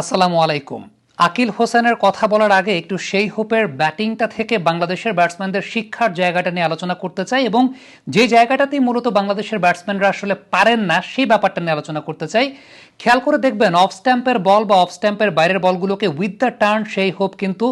আসসালামু আলাইকুম। আকিল হোসেনের কথা বলার আগে একটু সেই হোপের ব্যাটিংটা থেকে বাংলাদেশের ব্যাটসম্যানদের শিক্ষার জায়গাটা নিয়ে আলোচনা করতে চাই এবং যে জায়গাটাতেই মূলত বাংলাদেশের ব্যাটসম্যানরা আসলে পারেন না, সেই ব্যাপারটা নিয়ে আলোচনা করতে চাই। খেয়াল করে দেখবেন অফ স্ট্যাম্পের বল বা অফ স্ট্যাম্পের বাইরের বলগুলোকে with the turn Shai Hope কিন্তু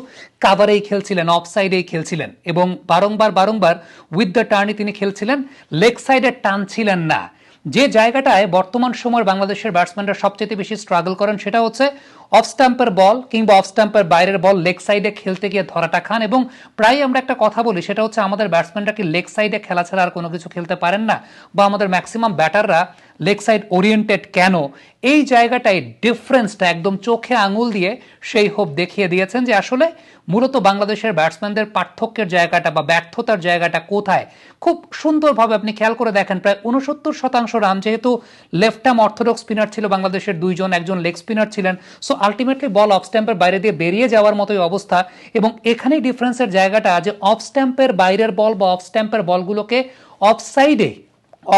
কাভারেই খেলছিলেন অফ সাইডেই খেলছিলেন এবং বারংবার বারংবার উইথ দ্য টার্নই তিনি খেলছিলেন লেগ সাইডে টানছিলেন না। যে জায়গাটায় বর্তমান সময়ের বাংলাদেশের ব্যাটসম্যানরা সবচেয়ে বেশি স্ট্রাগল করেন সেটা হচ্ছে অফ স্ট্যাম্পের বল কিংবা অফ স্ট্যাম্পের বাইরের বল লেগ সাইডে খেলতে গিয়ে ধরাটা খান এবং প্রায় আমরা একটা কথা বলি, সেটা হচ্ছে আমাদের ব্যাটসম্যানরা কি লেগ সাইডে খেলা ছাড়া আর কোনো কিছু খেলতে পারেন না? বা আমাদের ম্যাক্সিমাম ব্যাটাররা লেগ সাইড ওরিয়েন্টেড কেন? এই জায়গাটায় ডিফারেন্সটা একদম চোখে আঙুল দিয়ে সেই হোপ দেখিয়ে দিয়েছেন যে আসলে মূলত বাংলাদেশের ব্যাটসম্যানদের পার্থক্যের জায়গাটা বা ব্যর্থতার জায়গাটা কোথায়? খুব সুন্দরভাবে আপনি খেয়াল করে দেখেন, প্রায় উনসত্তর শতাংশ রান যেহেতু লেফট আর্ম অর্থোডক্স স্পিনার ছিল, বাংলাদেশের দুইজন, একজন লেগ স্পিনার ছিলেন। সো আলটিমেটলি বল অফ স্ট্যাম্পের বাইরে দিয়ে বেরিয়ে যাওয়ার মতোই অবস্থা এবং এখানেই ডিফারেন্সের জায়গাটা যে অফ স্ট্যাম্পের বাইরের বল বা অফ স্ট্যাম্পের বলগুলোকে অফ সাইডে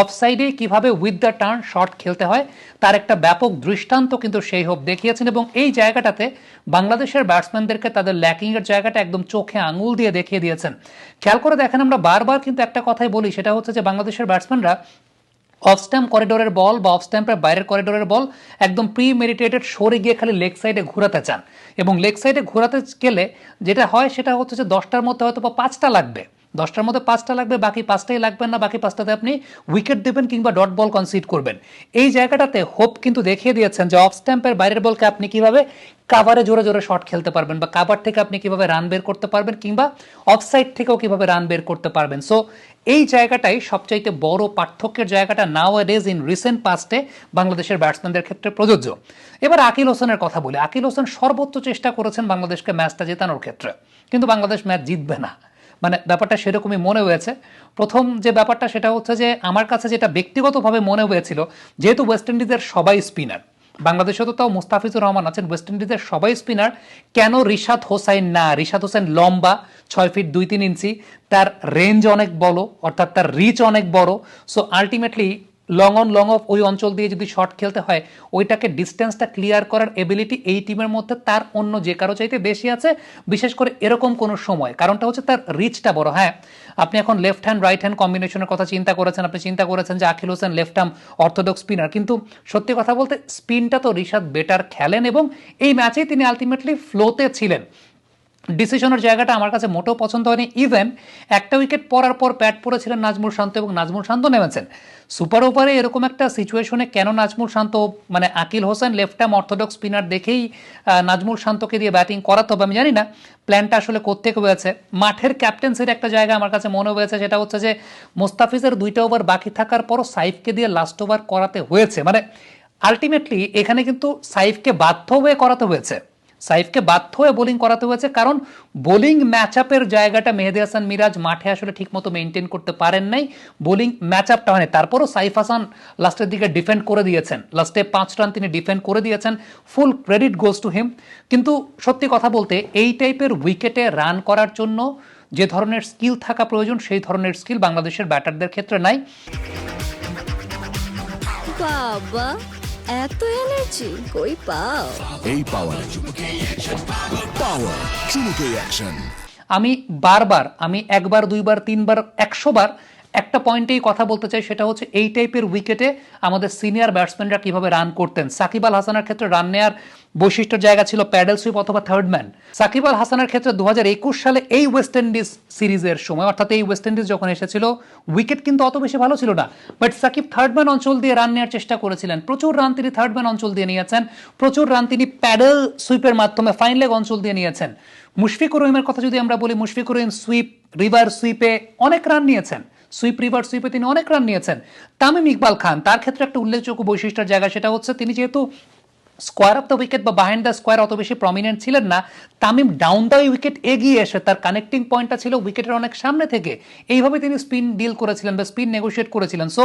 অফ সাইডে কীভাবে উইথ দ্য টার্ন শট খেলতে হয়, তার একটা ব্যাপক দৃষ্টান্ত কিন্তু সেই হোপ দেখিয়েছেন এবং এই জায়গাটাতে বাংলাদেশের ব্যাটসম্যানদেরকে তাদের ল্যাকিংয়ের জায়গাটা একদম চোখে আঙুল দিয়ে দেখিয়ে দিয়েছেন। খেয়াল করে দেখেন আমরা বারবার কিন্তু একটা কথাই বলি, সেটা হচ্ছে যে বাংলাদেশের ব্যাটসম্যানরা অফ স্ট্যাম্প করিডোরের বল বা অফ স্ট্যাম্পের বাইরের করিডোরের বল একদম প্রি মেডিটেটেড সরে গিয়ে খালি লেগ সাইডে ঘোরাতে চান। এবং লেগ সাইডে ঘোরাতে গেলে যেটা হয় সেটা হচ্ছে যে দশটার মধ্যে হয়তো বা পাঁচটা লাগবে। দশটার মধ্যে পাঁচটা লাগবে, বাকি পাঁচটাই লাগবে না, বাকি পাঁচটাতে আপনি উইকেট দেবেন কিংবা ডট বল কনসিড করবেন। এই জায়গাটাতে হোপ কিন্তু দেখিয়ে দিয়েছেন যে অফ স্ট্যাম্পের বাইরের বলকে আপনি কীভাবে কাভারে জোরে জোরে শট খেলতে পারবেন বা কাভার থেকে আপনি কীভাবে রান বের করতে পারবেন কিংবা অফসাইড থেকেও কীভাবে রান বের করতে পারবেন। সো এই জায়গাটাই সবচাইতে বড় পার্থক্যের জায়গাটা নাও এজ ইন রিসেন্ট পাস্টে বাংলাদেশের ব্যাটসম্যানদের ক্ষেত্রে প্রযোজ্য। এবার আকিল হোসেনের কথা বলি। আকিল হোসেন সর্বোচ্চ চেষ্টা করেছেন বাংলাদেশকে ম্যাচটা জেতানোর ক্ষেত্রে। কিন্তু বাংলাদেশ ম্যাচ জিতবে না। মানে ব্যাপারটা সেরকমই মনে হয়েছে। প্রথম যে ব্যাপারটা সেটা হচ্ছে যে আমার কাছে যেটা ব্যক্তিগতভাবে মনে হয়েছিল, যেহেতু ওয়েস্ট ইন্ডিজের সবাই স্পিনার বাংলাদেশে তো তাও মুস্তাফিজুর রহমান আছেন ওয়েস্ট ইন্ডিজের সবাই স্পিনার কেন রিশাদ হোসাইন না? রিশাদ হোসেন লম্বা, ছয় ফিট দুই তিন ইঞ্চি, তার রেঞ্জ অনেক বড়, অর্থাৎ তার রিচ অনেক বড়। So ultimately long on long off ওই অঞ্চল দিয়ে যদি শট খেলতে হয়, ওইটাকে ডিস্টেন্সটা ক্লিয়ার করার এবিলিটি এই টিমের মধ্যে তার অন্য যে কারও চাইতে বেশি আছে, বিশেষ করে এরকম কোনো সময়। কারণটা হচ্ছে তার রিচটা বড় হ্যাঁ? আপনি এখন লেফট হ্যান্ড রাইট হ্যান্ড কম্বিনেশনের কথা চিন্তা করেছেন, আপনি চিন্তা করেছেন যে Akeal Hosein left arm orthodox spinner কিন্তু সত্যি কথা বলতে স্পিনটা তো রিশাদ বেটার খেলেন এবং এই ম্যাচেই তিনি আলটিমেটলি ফ্লোতে ছিলেন। ডিসিশনের জায়গাটা আমার কাছে মোটেও পছন্দ হয়নি। ইভেন একটা উইকেট পরার পর প্যাট পড়েছিলেন নাজমুল শান্ত এবং নাজমুল শান্ত নেমেছেন। সুপার ওভারে এরকম একটা সিচুয়েশনে কেন নাজমুল শান্ত মানে Akeal Hosein left arm orthodox spinner দেখেই নাজমুল শান্তকে দিয়ে ব্যাটিং করাতে হবে আমি জানি না। প্ল্যানটা আসলে কোত্থেকে হয়েছে? মাঠের ক্যাপ্টেন্সির একটা জায়গা আমার কাছে মনে হয়েছে, সেটা হচ্ছে যে মোস্তাফিজের দুইটা ওভার বাকি থাকার পরও সাইফকে দিয়ে লাস্ট ওভার করাতে হয়েছে। মানে আলটিমেটলি এখানে কিন্তু সাইফকে বাধ্য হয়ে করাতে হয়েছে। সাইফকে বাধ্য হয়ে বোলিং করাতে হয়েছে, কারণ বোলিং ম্যাচ আপের জায়গাটা মেহেদি হাসান মিরাজ মাঠে আসলে ঠিকমতো মেনটেন করতে পারেন নাই। বোলিং ম্যাচ আপটা হয়নি, তারপরও সাইফ হাসান লাস্টের দিকে ডিফেন্ড করে দিয়েছেন। লাস্টে পাঁচ রান তিনি ডিফেন্ড করে দিয়েছেন ফুল ক্রেডিট গোজ টু হিম কিন্তু সত্যি কথা বলতে, এই টাইপের উইকেটে রান করার জন্য যে ধরনের স্কিল থাকা প্রয়োজন, সেই ধরনের স্কিল বাংলাদেশের ব্যাটারদের ক্ষেত্রে নাই। বাবা। এত এনার্জি কই পাও? এই পাওয়ার পাওয়ার চুমুকে অ্যাকশন আমি বারবার আমি একবার দুইবার তিনবার একশো বার একটা পয়েন্টেই কথা বলতে চাই, সেটা হচ্ছে এই টাইপের উইকেটে আমাদের সিনিয়র ব্যাটসম্যানরা কীভাবে রান করতেন? সাকিব আল হাসানের ক্ষেত্রে রান নেওয়ার বৈশিষ্ট্যের জায়গা ছিল প্যাডেল সুইপ অথবা থার্ড ম্যান সাকিব আল হাসানের ক্ষেত্রে দুহাজার একুশ সালে এই ওয়েস্ট ইন্ডিজ সিরিজের সময়, অর্থাৎ এই ওয়েস্ট ইন্ডিজ যখন এসেছিল উইকেট কিন্তু অত বেশি ভালো ছিল না। বাট সাকিব থার্ড ম্যান অঞ্চল দিয়ে রান নেওয়ার চেষ্টা করেছিলেন। প্রচুর রান তিনি থার্ড ম্যান অঞ্চল দিয়ে নিয়েছেন। প্রচুর রান তিনি প্যাডেল সুইপের মাধ্যমে ফাইন লেগ অঞ্চল দিয়ে নিয়েছেন। মুশফিকুর রহিমের কথা যদি আমরা বলি, মুশফিকুর রহিম সুইপ রিভার সুইপে অনেক রান নিয়েছেন। সুইপ রিভার সুইপে তিনি অনেক রান নিয়েছেন। তামিম ইকবাল খান, তার ক্ষেত্রে একটা উল্লেখযোগ্য বৈশিষ্ট্যের জায়গা সেটা হচ্ছে তিনি যেহেতু স্কোয়ার অফ দ্য উইকেট বা বাহাইন্ড দ্য স্কোয়ার অত বেশি প্রমিনেন্ট ছিলেন না, তামিম ডাউন দ্য উইকেট এগিয়ে এসে তার কানেক্টিং পয়েন্টটা ছিল উইকেটের অনেক সামনে থেকে। এইভাবে তিনি স্পিন ডিল করেছিলেন বা স্পিন নেগোশিয়েট করেছিলেন। সো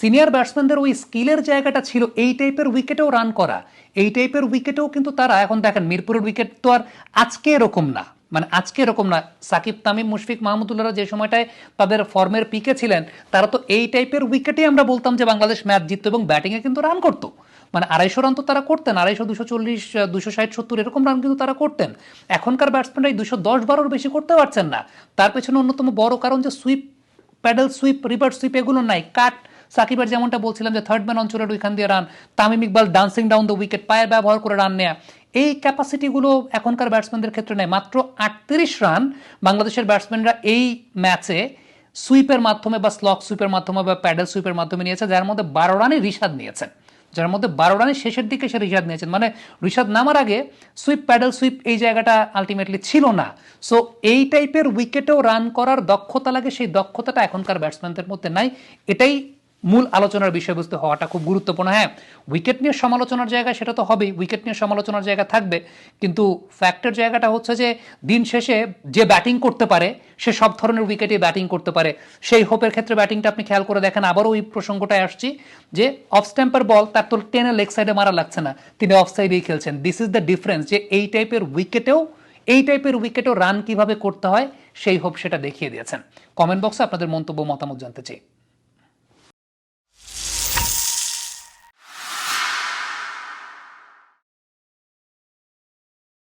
সিনিয়র ব্যাটসম্যানদের ওই স্কিলের জায়গাটা ছিল এই টাইপের উইকেটেও রান করা। এই টাইপের উইকেটেও কিন্তু তারা, এখন দেখেন, মিরপুরের উইকেট তো আর আজকে এরকম না। মানে আজকে এরকম না। সাকিব তামিম, মুশফিক মাহমুদুল্লাহরা যে সময়টায় তাদের ফর্মের পিকে ছিলেন, তারা তো এই টাইপের উইকেটেই আমরা বলতাম যে বাংলাদেশ ম্যাচ জিততো এবং ব্যাটিংয়ে কিন্তু রান করতো। মানে আড়াইশো রান তো তারা করতেন, আড়াইশো, দুশো চল্লিশ, দুশো ষাট, সত্তর এরকম রান কিন্তু তারা করতেন। এখনকার ব্যাটসম্যানরা এই দুশো দশ বারোর বেশি করতে পারছেন না। তার পেছনে অন্যতম বড় কারণ যে sweep paddle sweep reverse sweep এগুলো নাই। কাট, সাকিবের যেমনটা বলছিলাম যে থার্ড ম্যান অঞ্চলের ওইখান দিয়ে run Tamim Iqbal dancing down the wicket পায়ের ব্যবহার করে রান নেয়া। এই ক্যাপাসিটিগুলো এখনকার ব্যাটসম্যানদের ক্ষেত্রে নেই। মাত্র আটত্রিশ রান বাংলাদেশের ব্যাটসম্যানরা এই ম্যাচে সুইপের মাধ্যমে বা স্লক সুইপের মাধ্যমে বা প্যাডেল সুইপের মাধ্যমে নিয়েছে, যার মধ্যে বারো রানে রিশাদ নিয়েছেন। যার মধ্যে বারো রানের শেষের দিকে সে রিশাদ নিয়েছেন। মানে রিশাদ নামার আগে সুইপ প্যাডেল সুইপ এই জায়গাটা আলটিমেটলি ছিল না। সো এই টাইপের উইকেটেও রান করার দক্ষতা লাগে, সেই দক্ষতাটা এখনকার ব্যাটসম্যানদের মধ্যে নাই। এটাই মূল আলোচনার বিষয়বস্তু হওয়াটা খুব গুরুত্বপূর্ণ। হ্যাঁ উইকেট নিয়ে সমালোচনার জায়গা সেটা তো হবেই উইকেট নিয়ে সমালোচনার জায়গা থাকবে। কিন্তু ফ্যাক্টের জায়গাটা হচ্ছে যে, দিন শেষে যে ব্যাটিং করতে পারে, সে সব ধরনের উইকেটে ব্যাটিং করতে পারে। সেই হোপের ক্ষেত্রে ব্যাটিংটা আপনি খেয়াল করে দেখেন, আবারও ওই প্রসঙ্গটায় আসছি যে অফ স্ট্যাম্পার বল তার তো টেনে লেগ সাইডে মারা লাগছে না, তিনি অফ সাইডেই খেলছেন। দিস ইজ দ্য ডিফারেন্স যে, এই টাইপের উইকেটেও এই টাইপের উইকেটেও রান কীভাবে করতে হয়, সেই হোপ সেটা দেখিয়ে দিয়েছেন। কমেন্ট বক্সে আপনাদের মন্তব্য, মতামত জানতে চাই।